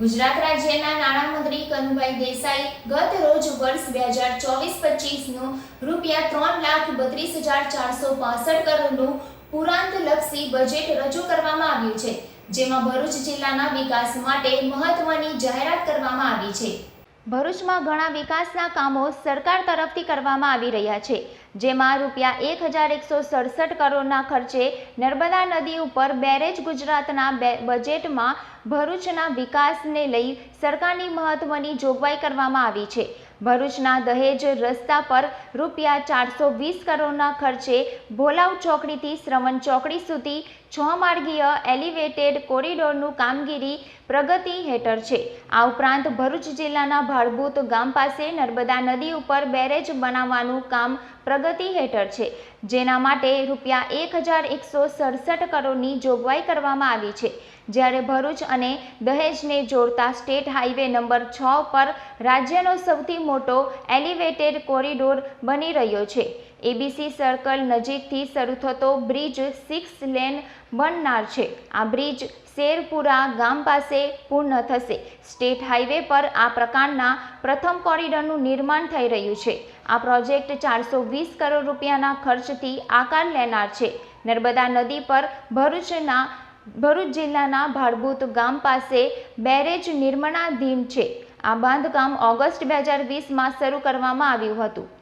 ગુજરાત રાજ્યના નાણામંત્રી કનુભાઈ દેસાઈ ગત રોજ વર્ષ બે હજાર ચોવીસ પચીસનું રૂપિયા ત્રણ લાખ બત્રીસ હજાર ચારસો પાસઠ કરોડનું પુરાંતલક્ષી બજેટ રજૂ કરવામાં આવ્યું છે, જેમાં ભરૂચ જિલ્લાના વિકાસ માટે મહત્વની જાહેરાત કરવામાં આવી છે. ભરૂચમાં ઘણા વિકાસના કામો સરકાર તરફથી કરવામાં આવી રહ્યા છે, જેમાં રૂપિયા એક હજાર એકસો સડસઠ કરોડના ખર્ચે નર્મદા નદી ઉપર બેરેજ ગુજરાતના બજેટમાં ભરૂચના વિકાસને લઈ સરકારની મહત્વની જોગવાઈ કરવામાં આવી છે. ભરૂચના દહેજ રસ્તા પર રૂપિયા ચારસો વીસ કરોડના ખર્ચે ભોલાવ ચોકડીથી શ્રવણ ચોકડી સુધી છ માર્ગીય એલિવેટેડ કોરિડોરનું કામગીરી પ્રગતિ હેઠળ છે. આ ઉપરાંત ભરૂચ જિલ્લાના ભાડભૂત ગામ પાસે નર્મદા નદી ઉપર બેરેજ બનાવવાનું કામ પ્રગતિ હેઠળ છે. જેના માટે રૂપિયા એક હજાર એકસો સડસઠ કરોડની જોગવાઈ કરવામાં આવી છે. જ્યારે ભરૂચ અને દહેજને જોડતા સ્ટેટ હાઈવે નંબર છ પર રાજ્યનો સૌથી મોટો એલિવેટેડ કોરિડોર બની રહ્યો છે. એબીસી સર્કલ નજીકથી શરૂ થતો બ્રિજ સિક્સ લેન બનનાર છે. આ બ્રિજ શેરપુરા ગામ પાસે પૂર્ણ થશે. સ્ટેટ હાઈવે પર આ પ્રકારના પ્રથમ કોરિડોરનું નિર્માણ થઈ રહ્યું છે. આ પ્રોજેક્ટ ચારસો વીસ કરોડ રૂપિયાના ખર્ચથી આકાર લેનાર છે. નર્મદા નદી પર ભરૂચના, ભરૂચ જિલ્લાના ભાડભૂત ગામ પાસે બેરેજ નિર્માણાધીન છે. આ બાંધકામ ઓગસ્ટ બે હજાર વીસમાં શરૂ કરવામાં આવ્યું હતું.